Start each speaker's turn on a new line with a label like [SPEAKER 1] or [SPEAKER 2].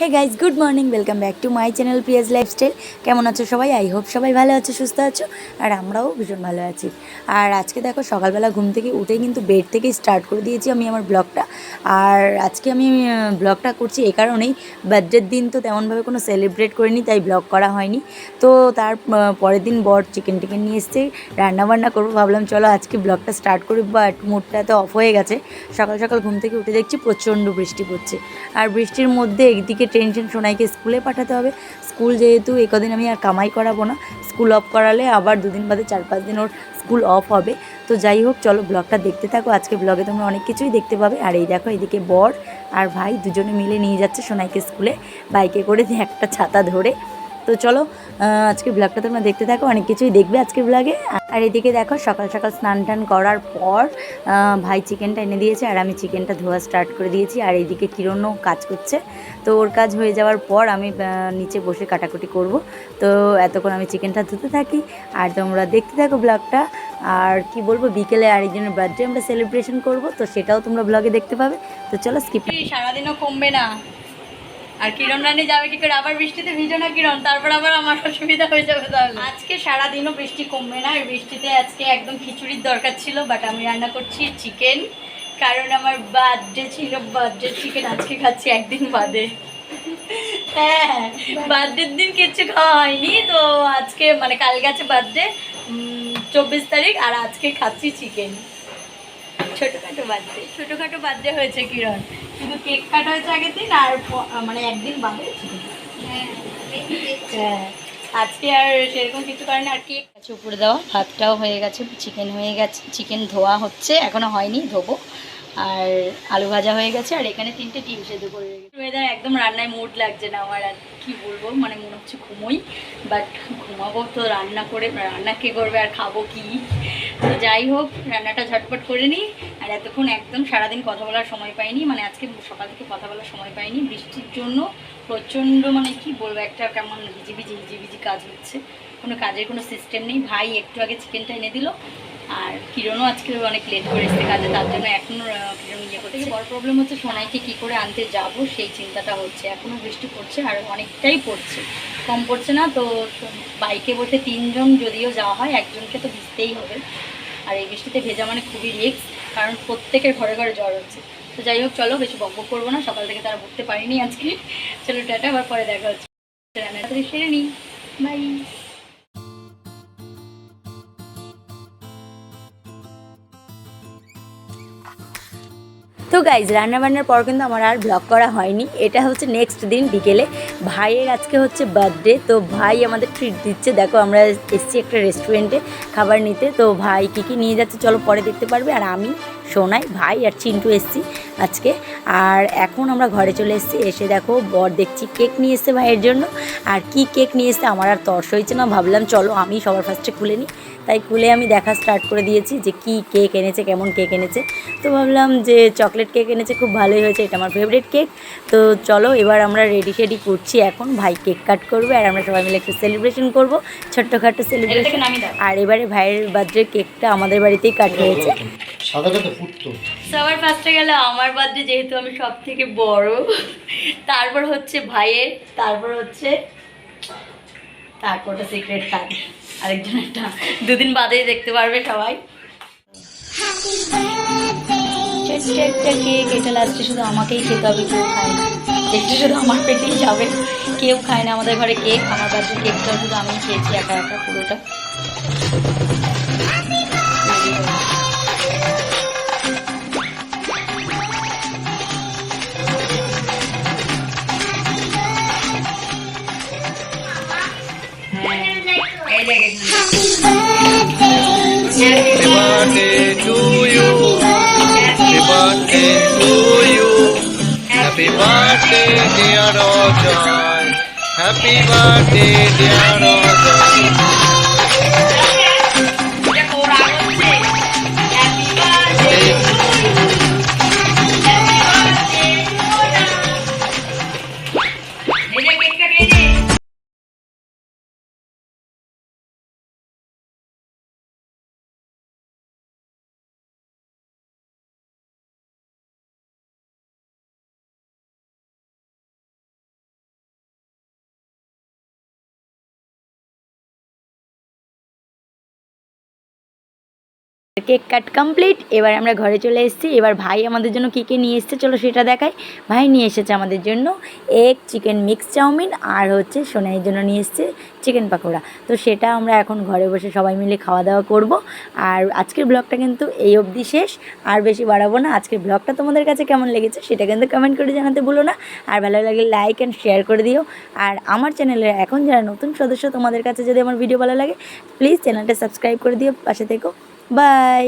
[SPEAKER 1] Hey guys good morning welcome back to my channel PS lifestyle কেমন আছো সবাই? I hope সবাই ভালো আছো, সুস্থ আছো, আর আমরাও ভীষণ ভালো আছি। আর আজকে দেখো, সকালবেলা ঘুম থেকে উঠেই কিন্তু বেড থেকেই স্টার্ট করে দিয়েছি আমি আমার ব্লগটা আর আজকে আমি ব্লগটা করছি এ কারণেই। বার্থডের দিন তো তেমনভাবে কোনো সেলিব্রেট করিনি, তাই ব্লগ করা হয়নি। তো তার পরের দিন বর চিকেন টিকেন নিয়ে এসছে, রান্নাবান্না করব, ভাবলাম চলো আজকে ব্লগটা স্টার্ট করি বাট মুডটা তো অফ হয়ে গেছে। সকাল সকাল ঘুম থেকে উঠে দেখছি প্রচণ্ড বৃষ্টি পড়ছে। আর বৃষ্টির মধ্যে একদিকে টেনশন সোনাইকে স্কুলে পাঠাতে হবে। স্কুল যেহেতু একদিন কদিন আমি আর কামাই করাবো না স্কুল অফ করালে আবার দুদিন বাদে চার পাঁচ দিন ওর স্কুল অফ হবে। তো যাই হোক, চলো ব্লগটা দেখতে থাকো। আজকে ব্লগে তোমরা অনেক কিছুই দেখতে পাবে। আর এই দেখো, এদিকে বর আর ভাই দুজনে মিলে নিয়ে যাচ্ছে সোনাইকে স্কুলে বাইকে করে একটা ছাতা ধরে তো চলো আজকে ব্লগটা তোমরা দেখতে থাকো, অনেক কিছুই দেখবে আজকের ব্লগে আর এদিকে দেখো, সকাল সকাল স্নান টান করার পর ভাই চিকেনটা এনে দিয়েছে, আর আমি চিকেনটা ধোয়া স্টার্ট করে দিয়েছি, আর এইদিকে কিরণও কাজ করছে। তো ওর কাজ হয়ে যাওয়ার পর আমি নিচে বসে কাটাকুটি করব। তো এতক্ষণ আমি চিকেনটা ধুতে থাকি। আর তোমরা দেখতে থাকো ব্লগটা আর কি বলব, বিকেলে আর আরেকজনের বার্থডে আমরা সেলিব্রেশন করব, তো সেটাও তোমরা ব্লগে দেখতে পাবে। তো চলো স্কিপ
[SPEAKER 2] সারাদিনও কমবে না। আর কিরণ রানী যাবে কি করে? আবার বৃষ্টিতে ভিজো না কিরণ? তারপর আবার আমার অসুবিধা হয়ে যাবে তাহলে। আজকে সারাদিনও বৃষ্টি কমবে না। বৃষ্টিতে আজকে একদম খিচুড়ির দরকার ছিল বাট আমি রান্না করছি চিকেন কারণ আমার বার্থডে ছিল। বার্থডে চিকেন আজকে খাচ্ছি একদিন বাদে। হ্যাঁ বার্থডের দিন কিচ্ছু খাওয়া হয়নি, তো আজকে মানে কাল গেছে বার্থডে চব্বিশ তারিখ, আর আজকে খাচ্ছি চিকেন ছোটোখাটো বার্থডে ছোটোখাটো বার্থডে হয়েছে কিরণ। শুধু কেক কাটা হয়েছে আগের দিন আর মানে একদিন বাদে হ্যাঁ আজকে আর সেরকম কিছু করে না আর কেক আছে উপরে দেওয়া, ভাতটাও হয়ে গেছে চিকেন হয়ে গেছে চিকেন ধোয়া হচ্ছে, এখনও হয়নি, ধোবো। আর আলু ভাজা হয়ে গেছে, আর এখানে তিনটে ডিম সেদ্ধ করে ওয়েদার একদম রান্নায় মুড লাগছে না আমার, আর কি বলব মানে মনে হচ্ছে ঘুমোই। বাট ঘুমাবো তো রান্না করে, রান্না কে করবে আর খাব কি? তো যাই হোক, রান্নাটা ঝটপট করে নিই। আর এতক্ষণ একদম সারাদিন কথা বলার সময় পাইনি মানে আজকে সকাল থেকে কথা বলার সময় পাইনি, বৃষ্টির জন্য প্রচণ্ড মানে কি বলব, একটা কেমন ভিজি ভিজি কাজ হচ্ছে। কোনো কাজের কোনো সিস্টেম নেই। ভাই একটু আগে চিকেনটা এনে দিল। আর কিরণও আজকে অনেক লেট করে এসছে কাজে, তার জন্য এখনও কিরণ ইয়ে করতে বড় প্রবলেম হচ্ছে সোনাইকে কী করে আনতে যাব, সেই চিন্তাটা হচ্ছে। এখনও বৃষ্টি পড়ছে আর অনেকটাই পড়ছে। কম পড়ছে না, তো বাইকে বসে তিনজন যদিও যাওয়া হয়, একজনকে তো ভিজতেই হবে। আর এই বৃষ্টিতে ভেজা মানে খুবই রিস্ক কারণ প্রত্যেকের ঘরে ঘরে জ্বর হচ্ছে। তো যাই হোক, চলো, বেশি বকবক করব না। সকাল থেকে তারা বুঝতে পারিনি আজকে। চলো, টাটা, আবার পরে দেখা হচ্ছে। সেরে নিই বাই
[SPEAKER 1] তো গাইজ রান্নাবান্নার পর কিন্তু আমার আর ব্লগ করা হয়নি। এটা হচ্ছে নেক্সট দিন বিকেলে। ভাইয়ের আজকে হচ্ছে বার্থডে তো ভাই আমাদের ট্রিট দিচ্ছে। দেখো, আমরা এসছি একটা রেস্টুরেন্টে খাবার নিতে। তো ভাই কী কী নিয়ে যাচ্ছে, চলো পরে দেখতে পারবে। আর আমি, সোনাই, ভাই আর চিন্টু এসছি। আজকে। আর এখন আমরা ঘরে চলে এসেছি এসে দেখো বর দেখছি কেক নিয়ে এসছে ভাইয়ের জন্য। আর কি কেক নিয়ে এসছে আমার আর তর্স হয়েছে না ভাবলাম চলো আমি সবার ফার্স্টে খুলে নিই। তাই খুলে আমি দেখা স্টার্ট করে দিয়েছি যে কি কেক এনেছে কেমন কেক এনেছে। তো ভাবলাম যে চকলেট কেক এনেছে খুব ভালোই হয়েছে এটা আমার ফেভারিট কেক তো চলো এবার আমরা রেডি শেডি করছি এখন ভাই কেক কাট করবে আর আমরা সবাই মিলে একটু সেলিব্রেশন করব ছোট্টখাটো সেলিব্রেশন আর এবারে ভাইয়ের বার্থডে কেকটা আমাদের বাড়িতেই কাট হয়েছে।
[SPEAKER 3] সাদাটা তো ফুটতো।
[SPEAKER 2] সবার ফার্স্টে গেল আমার বার্থডে যেহেতু আমি সব থেকে বড় তারপর হচ্ছে ভাইয়ের তারপর হচ্ছে তারপরটা সিক্রেট থাক আরেকজনেরটা দুদিন বাদেই দেখতে পারবে সবাই। ছোট্ট একটা কেক এটা লাস্টে শুধু আমাকেই খেতে হবে কেউ খায় না। শুধু আমার পেটেই যাবে। কেউ খায় না আমাদের ঘরে কেক আমার বার্থডে কেকটা শুধু আমি খেয়েছি একা একা পুরোটা।
[SPEAKER 4] Happy birthday to you. Happy birthday to you. Happy birthday, dear Rojoy. Happy birthday, dear Rojoy.
[SPEAKER 1] Cake cut complete এবার আমরা ঘরে চলে এসেছি। এবার ভাই আমাদের জন্য কী কী নিয়ে এসেছে, চলো সেটা দেখাই। ভাই নিয়ে এসেছে আমাদের জন্য egg chicken mix chow mein আর হচ্ছে সোনাইয়ের জন্য নিয়ে এসেছে চিকেন পাকোড়া। তো সেটা আমরা এখন ঘরে বসে সবাই মিলে খাওয়া দাওয়া করব। আর আজকের ব্লগটা কিন্তু এই অবধি শেষ। আর বেশি বাড়াবো না। আজকের ব্লগটা তোমাদের কাছে কেমন লেগেছে সেটা কিন্তু কমেন্ট করে জানাতে ভুলো না। আর ভালো লাগলে লাইক অ্যান্ড শেয়ার করে দিও। আর আমার চ্যানেলের এখন যারা নতুন সদস্য, তোমাদের কাছে যদি আমার ভিডিও ভালো লাগে প্লিজ চ্যানেলটা সাবস্ক্রাইব করে দিও। পাশে থেকো। বাই